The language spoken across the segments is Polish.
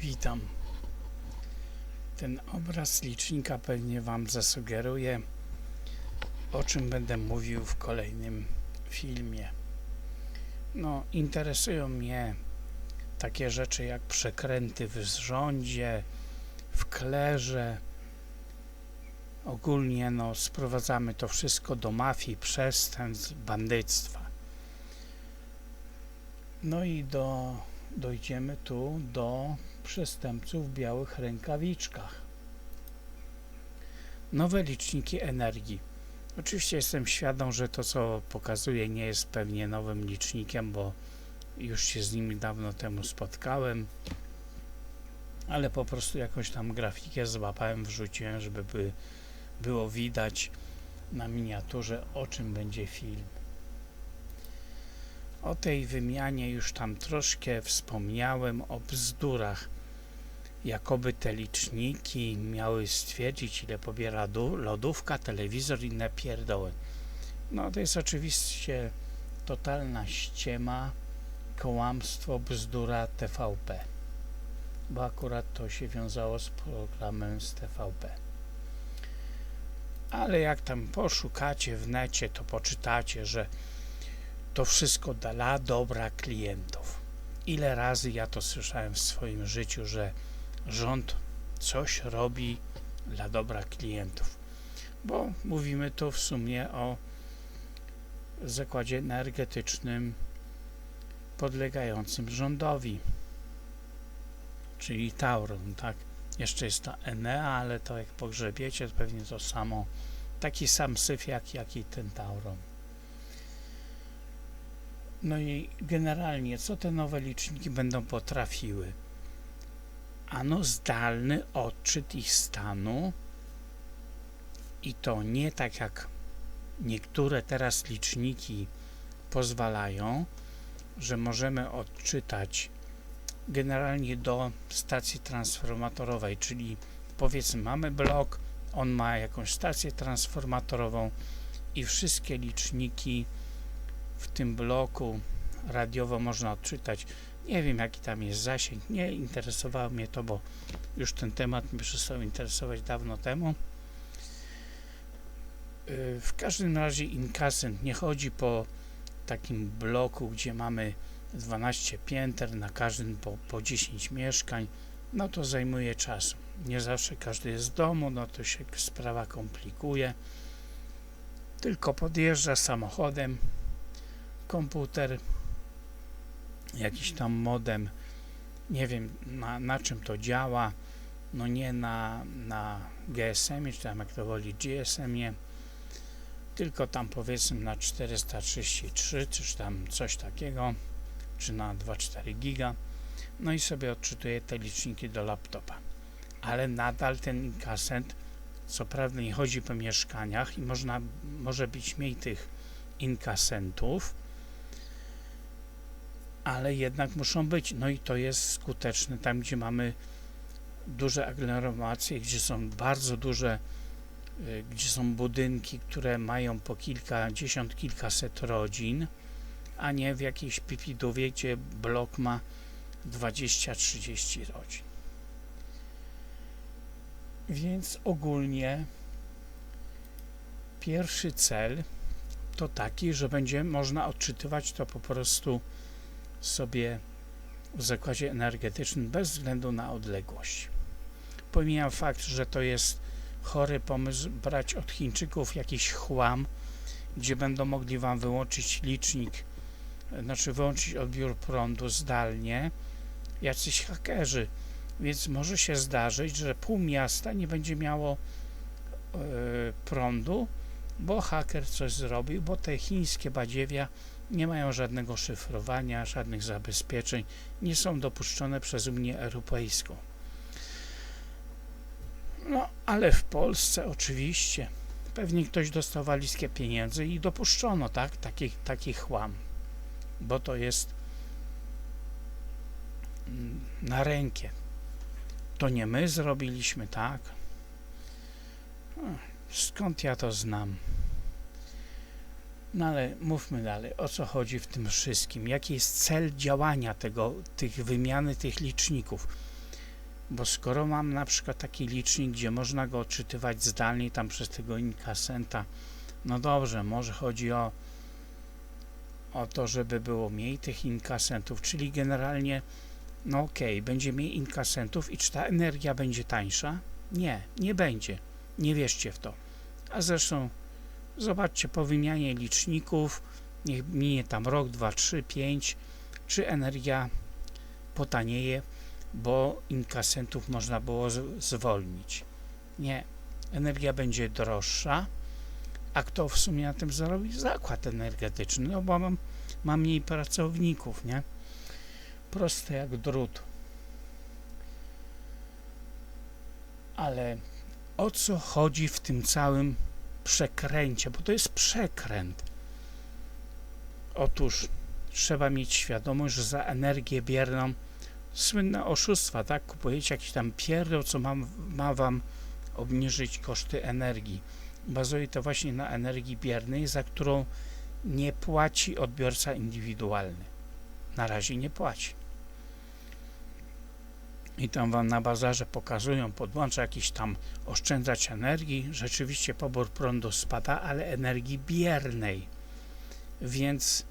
Witam. Ten obraz licznika pewnie Wam zasugeruje, o czym będę mówił w kolejnym filmie. No, interesują mnie takie rzeczy jak przekręty w zrządzie, w klerze. Ogólnie no, sprowadzamy to wszystko do mafii, przestępstw, bandyctwa. No i do, dojdziemy tu do przestępców w białych rękawiczkach. Nowe liczniki energii. Oczywiście jestem świadom, że to co pokazuję nie jest pewnie nowym licznikiem, bo już się z nimi dawno temu spotkałem, ale po prostu jakąś tam grafikę złapałem, wrzuciłem, żeby by było widać na miniaturze o czym będzie film. O tej wymianie już tam troszkę wspomniałem, o bzdurach. Jakoby te liczniki miały stwierdzić, ile pobiera lodówka, telewizor i inne pierdoły. No to jest oczywiście totalna ściema, kłamstwo, bzdura TVP. Bo akurat to się wiązało z programem z TVP. Ale jak tam poszukacie w necie, to poczytacie, że to wszystko dla dobra klientów. Ile razy ja to słyszałem w swoim życiu, że rząd coś robi dla dobra klientów. Bo mówimy tu w sumie o zakładzie energetycznym podlegającym rządowi, czyli Tauron, tak? Jeszcze jest ta Enea, ale to jak pogrzebiecie, to pewnie to samo, taki sam syf jak, jak i ten Tauron. No i generalnie, co te nowe liczniki będą potrafiły? Ano zdalny odczyt ich stanu i to nie tak jak niektóre teraz liczniki pozwalają, że możemy odczytać generalnie do stacji transformatorowej, czyli powiedzmy mamy blok, on ma jakąś stację transformatorową i wszystkie liczniki w tym bloku radiowo można odczytać. Nie wiem jaki tam jest zasięg, nie interesowało mnie to, bo już ten temat mnie przestał interesować dawno temu. Yy, W każdym razie inkasent nie chodzi po takim bloku, gdzie mamy 12 pięter, na każdym po, po 10 mieszkań, no to zajmuje czas. Nie zawsze każdy jest w domu, no to się sprawa komplikuje. Tylko podjeżdża samochodem, komputer, jakiś tam modem, nie wiem na, na czym to działa, no nie na, na GSM-ie, czy tam jak to woli GSM-ie, tylko tam powiedzmy na 433, czy tam coś takiego, czy na 2,4 giga, no i sobie odczytuje te liczniki do laptopa. Ale nadal ten inkasent, co prawda nie chodzi po mieszkaniach i można, może być mniej tych inkasentów, ale jednak muszą być. No i to jest skuteczne tam, gdzie mamy duże aglomeracje, gdzie są bardzo duże, y, gdzie są budynki, które mają po kilkadziesiąt, kilkaset rodzin, a nie w jakiejś pipidówie, gdzie blok ma 20-30 rodzin. Więc ogólnie pierwszy cel to taki, że będzie można odczytywać to po prostu sobie w zakładzie energetycznym bez względu na odległość. Pomijam fakt, że to jest chory pomysł brać od Chińczyków jakiś chłam, gdzie będą mogli Wam wyłączyć licznik, znaczy wyłączyć odbiór prądu zdalnie, jacyś hakerzy. Więc może się zdarzyć, że pół miasta nie będzie miało e, prądu, bo haker coś zrobił, bo te chińskie badziewia nie mają żadnego szyfrowania, żadnych zabezpieczeń, nie są dopuszczone przez Unię Europejską. No, ale w Polsce oczywiście pewnie ktoś dostał walizkę pieniędzy i dopuszczono, tak, taki, taki chłam, bo to jest mm, na rękę. To nie my zrobiliśmy, tak? Skąd ja to znam? No ale mówmy dalej, o co chodzi w tym wszystkim? Jaki jest cel działania tego, tych wymiany tych liczników? Bo skoro mam na przykład taki licznik, gdzie można go odczytywać zdalnie tam przez tego inkasenta, no dobrze, może chodzi o, o to, żeby było mniej tych inkasentów, czyli generalnie, no okej, okay, będzie mniej inkasentów i czy ta energia będzie tańsza? Nie, nie będzie. Nie wierzcie w to. A zresztą zobaczcie po wymianie liczników, niech minie tam rok, dwa, trzy, pięć, czy energia potanieje, bo inkasentów można było zwolnić. Nie, energia będzie droższa, a kto w sumie na tym zarobi? Zakład energetyczny, no bo mam, mam mniej pracowników, nie? Proste jak drut. Ale o co chodzi w tym całym przekręcie? Bo to jest przekręt. Otóż trzeba mieć świadomość, że za energię bierną słynne oszustwa, tak? Kupujecie jakiś tam pierdol, co ma, ma wam obniżyć koszty energii. Bazuje to właśnie na energii biernej, za którą nie płaci odbiorca indywidualny. Na razie nie płaci. I tam wam na bazarze pokazują, podłącza jakiś tam oszczędzać energii. Rzeczywiście pobór prądu spada, ale energii biernej. Więc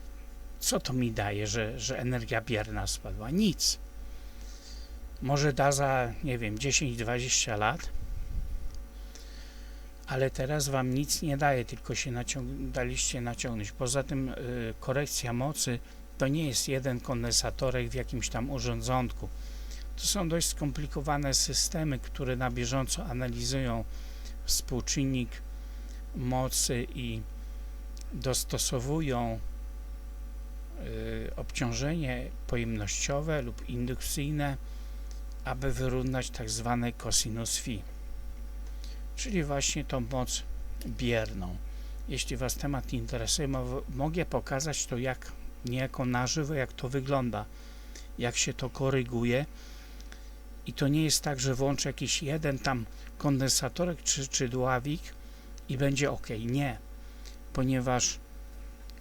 co to mi daje, że, że energia bierna spadła? Nic. Może da za, nie wiem, 10-20 lat, ale teraz Wam nic nie daje, tylko się naciąg daliście naciągnąć. Poza tym y, korekcja mocy to nie jest jeden kondensatorek w jakimś tam urządzonku. To są dość skomplikowane systemy, które na bieżąco analizują współczynnik mocy i dostosowują y, obciążenie pojemnościowe lub indukcyjne, aby wyrównać tak zwany cosinus phi czyli właśnie tą moc bierną. Jeśli Was temat interesuje, mogę pokazać to jak niejako na żywo, jak to wygląda, jak się to koryguje i to nie jest tak, że włączę jakiś jeden tam kondensatorek czy, czy dławik i będzie ok. Nie, ponieważ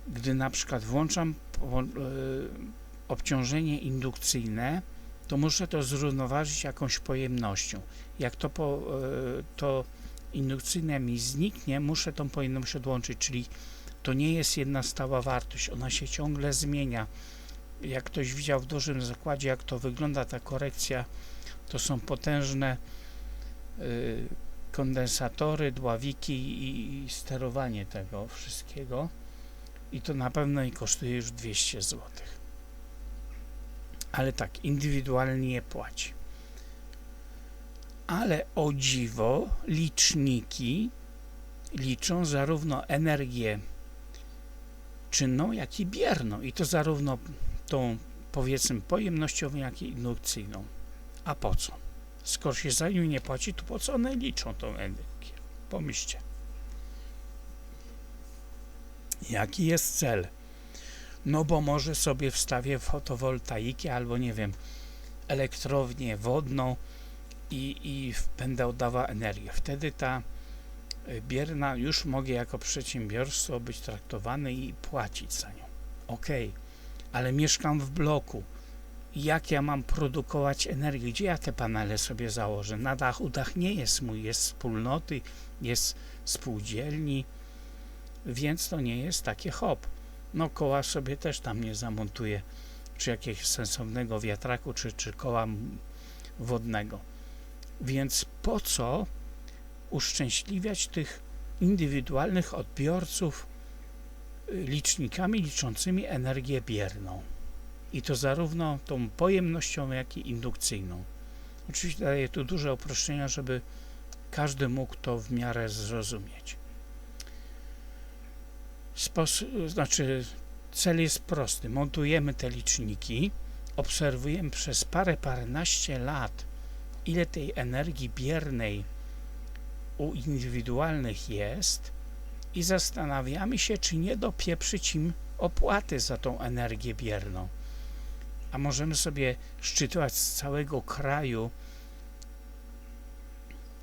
gdy na przykład włączam e, obciążenie indukcyjne, to muszę to zrównoważyć jakąś pojemnością. Jak to, po, e, to indukcyjne mi zniknie, muszę tą pojemność odłączyć, czyli to nie jest jedna stała wartość, ona się ciągle zmienia. Jak ktoś widział w dużym zakładzie, jak to wygląda ta korekcja, to są potężne y, kondensatory, dławiki i, sterowanie tego wszystkiego i to na pewno i kosztuje już 200 zł. Ale tak, indywidualnie je płaci ale o dziwo liczniki liczą zarówno energię czynną, jak i bierną i to zarówno tą powiedzmy pojemnościową, jak i indukcyjną. A po co? Skoro się za nią nie płaci, to po co one liczą tą energię? Pomyślcie. Jaki jest cel? No bo może sobie wstawię fotowoltaikę albo nie wiem, elektrownię wodną, i, i będę oddawała energię. Wtedy ta y, bierna już mogę jako przedsiębiorstwo być traktowany i płacić za nią. Ok, ale mieszkam w bloku. Jak ja mam produkować energię? Gdzie ja te panele sobie założę? Na dachu dach nie jest mój, jest wspólnoty, jest spółdzielni, więc to nie jest takie hop. No koła sobie też tam nie zamontuję, czy jakiegoś sensownego wiatraku, czy, czy koła wodnego. Więc po co uszczęśliwiać tych indywidualnych odbiorców y, licznikami liczącymi energię bierną? I to zarówno tą pojemnością, jak i indukcyjną. Oczywiście daje tu duże uproszczenia, żeby każdy mógł to w miarę zrozumieć. Sposób, znaczy, cel jest prosty. Montujemy te liczniki, obserwujemy przez parę, paręnaście lat ile tej energii biernej u indywidualnych jest i zastanawiamy się, czy nie dopieprzyć im opłaty za tą energię bierną. A możemy sobie szczytować z całego kraju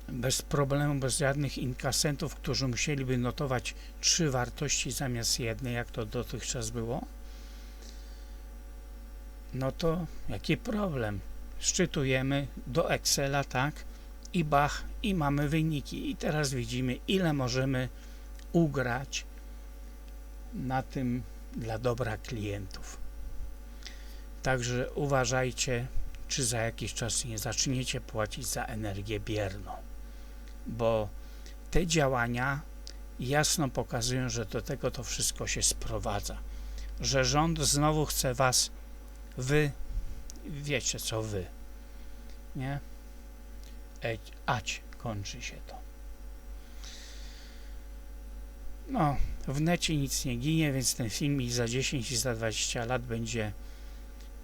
bez problemu, bez żadnych inkasentów, którzy musieliby notować trzy wartości zamiast jednej, jak to dotychczas było, no to jaki problem? szczytujemy do Excela, tak? I bach, i mamy wyniki. I teraz widzimy, ile możemy ugrać na tym dla dobra klientów. Także uważajcie, czy za jakiś czas nie zaczniecie płacić za energię bierną, bo te działania jasno pokazują, że do tego to wszystko się sprowadza, że rząd znowu chce was wy, wiecie co wy, nie? Ać kończy się to. No, w necie nic nie ginie, więc ten filmik za 10 i za 20 lat będzie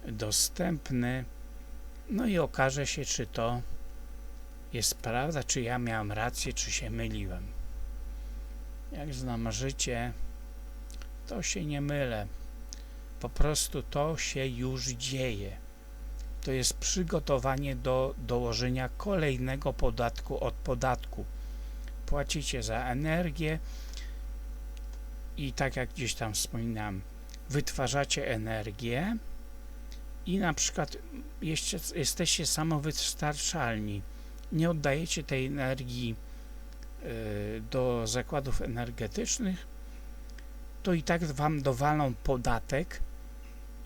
dostępny. No i okaże się, czy to jest prawda, czy ja miałem rację, czy się myliłem. Jak znam życie, to się nie mylę. Po prostu to się już dzieje. To jest przygotowanie do dołożenia kolejnego podatku od podatku. Płacicie za energię i tak jak gdzieś tam wspominałem, wytwarzacie energię i na przykład jeszcze, jesteście samowystarczalni. Nie oddajecie tej energii y, do zakładów energetycznych, to i tak wam dowalą podatek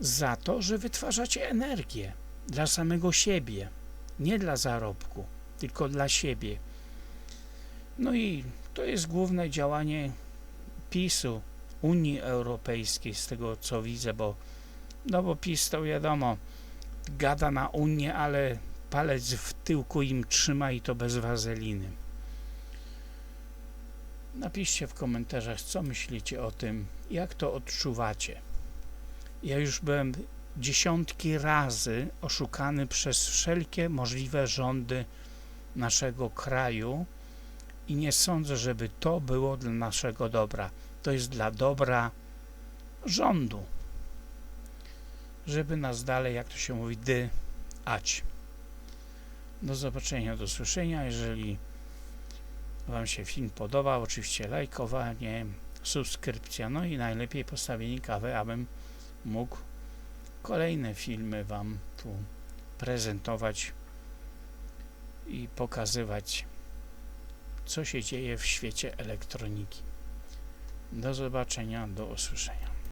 za to, że wytwarzacie energię dla samego siebie, nie dla zarobku, tylko dla siebie. No i to jest główne działanie PiSu, Unii Europejskiej, z tego co widzę, bo no bo PiS to wiadomo, gada na Unię, ale palec w tyłku im trzyma i to bez wazeliny. Napiszcie w komentarzach, co myślicie o tym, jak to odczuwacie. Ja już byłem dziesiątki razy oszukany przez wszelkie możliwe rządy naszego kraju i nie sądzę, żeby to było dla naszego dobra. To jest dla dobra rządu, żeby nas dalej, jak to się mówi, dy ać. Do zobaczenia, do słyszenia. Jeżeli Wam się film podobał, oczywiście lajkowanie, subskrypcja, no i najlepiej postawienie kawy, abym mógł kolejne filmy Wam tu prezentować i pokazywać, co się dzieje w świecie elektroniki. Do zobaczenia, do usłyszenia.